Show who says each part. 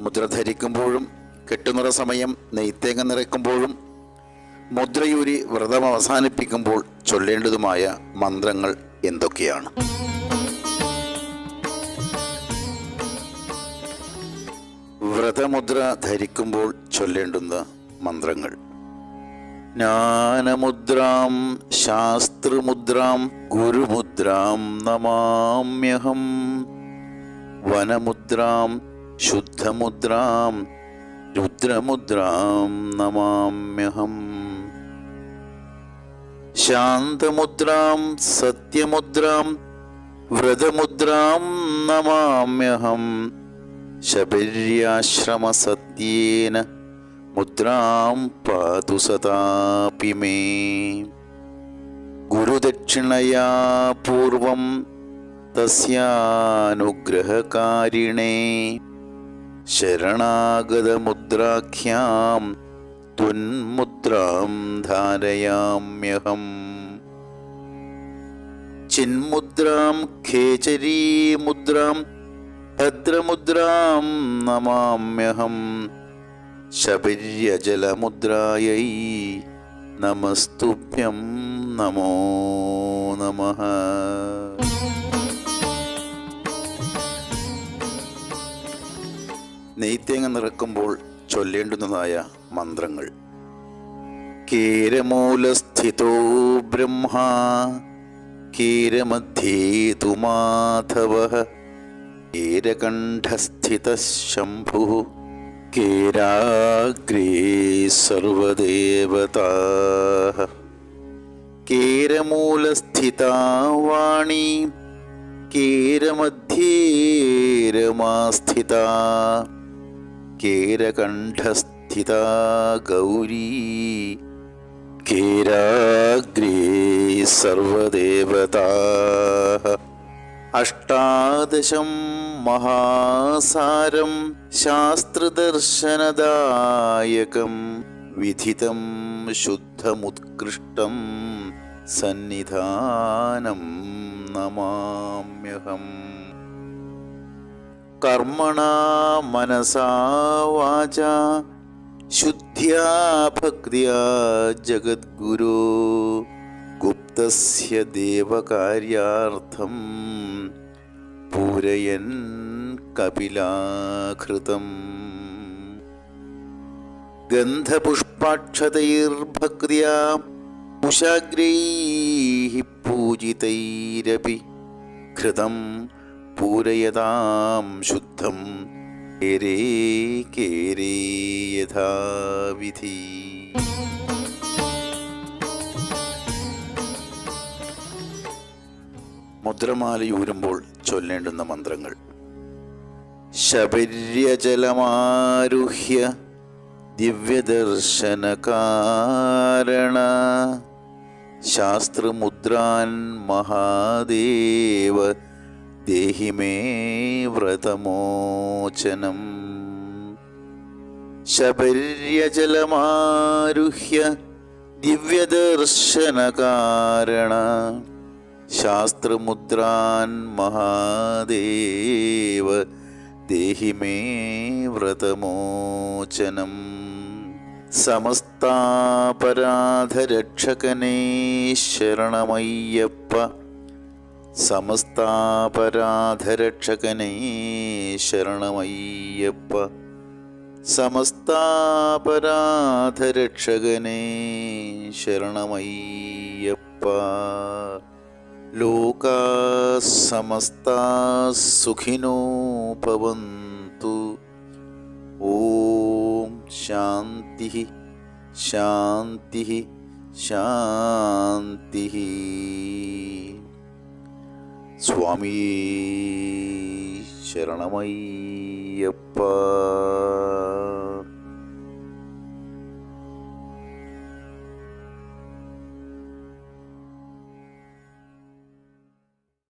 Speaker 1: മുദ്ര ധരിക്കുമ്പോഴും കെട്ടുനിറ സമയം നെയ്ത്തേങ്ങ നിറയ്ക്കുമ്പോഴും മുദ്രയൂരി വ്രതം അവസാനിപ്പിക്കുമ്പോൾ ചൊല്ലേണ്ടതുമായ മന്ത്രങ്ങൾ എന്തൊക്കെയാണ്? വ്രതമുദ്ര ധരിക്കുമ്പോൾ ചൊല്ലേണ്ടുന്ന മന്ത്രങ്ങൾ. ജ്ഞാനമുദ്രാം ശാസ്ത്രമുദ്രാം ഗുരുമുദ്രാം നമാമ്യഹം. വനമുദ്രാം ശുദ്ധമുദ്രാം രുദ്രമുദ്രാം നമാമ്യഹം. ശാന്തമുദ്രാം സത്യമുദ്രാം വ്രതമുദ്രാം നമാമ്യഹം. ശബര്യാശ്രമസത്യേന മുദ്രാം പാതു സദാപി മേ. ഗുരുദക്ഷിണയാ പൂർവം തസ്യാനുഗ്രഹകാരിണേ. ശരണാഗതമുദ്രാഖ്യാം ത്വന്മുദ്രാം ധാരയാമ്യഹം. ചിന്മുദ്രാം ഖേചരീമുദ്രാം ഭദ്രമുദ്രാം നമാമ്യഹം. ശബര്യജലമുദ്രായൈ നമസ്തുഭ്യം നമോ നമ. നെയ്ത്തേങ്ങ നിറക്കുമ്പോൾ ചൊല്ലേണ്ടുന്നതായ മന്ത്രങ്ങൾ. കേരമൂലസ്ഥിതോ ബ്രഹ്മാ കേരമധ്യേ തു മാധവ കേരകണ്ഠസ്ഥിത ശംഭു കേരാഗ്രേ സർവദേവതാ കേരമൂലസ്ഥിതാ വാണി കേരമധ്യേ രമാസ്ഥിതാ കേരകണ്ഠസ്ഥിതാ ഗൗരീ കേരാഗ്രേ സർവദേവതാ അഷ്ടാദശം മഹാസാരം ശാസ്ത്രദർശനദായകം വിധിതം ശുദ്ധമുത്കൃഷ്ടം സന്നിധാനം നമാമ്യഹം. കർമ്മണ മനസാ വാച ശുദ്ധ്യാ ഭക്തിയാ ജഗദ്ഗുരു. ഗുപ്തസ്യ ദേവകാര്യാർത്ഥം പൂരയൻ കപിലാഘൃതം ഗന്ധപുഷ്പാക്ഷതൈർഭക്തിയാ കുശാഗ്രൈः പൂജിതൈരപി ഘൃതം പൂരയതാം ശുദ്ധം കേരേ കേരേ യഥാവിധി മുദ്രമാലയൂരുമ്പോൾ ചൊല്ലേണ്ടുന്ന മന്ത്രങ്ങൾ. ശബര്യജലമാരുഹ്യ ദിവ്യദർശനകാരണ ശാസ്ത്രമുദ്രാൻ മഹാദേവ ദേഹിമേ വ്രതമോചനം. ശബര്യജലമാരുഹ്യ ദിവ്യദർശനകാരണ ശാസ്ത്രമുദ്രാൻ മഹാദേവ ദേഹി മേ വ്രതമോചനം. സമസ്താപരാധരക്ഷകനേ ശരണമയ്യപ്പ സമസ്താപരാധരക്ഷകനേ ശരണമയ്യപ്പ സമസ്താപരാധരക്ഷകനേ ശരണമയ്യപ്പ. लोकासमस्तास्सुखिनोपवन्तु ॐ शान्तिः शान्तिः शान्तिः। स्वामी शरणमय्यप्पा।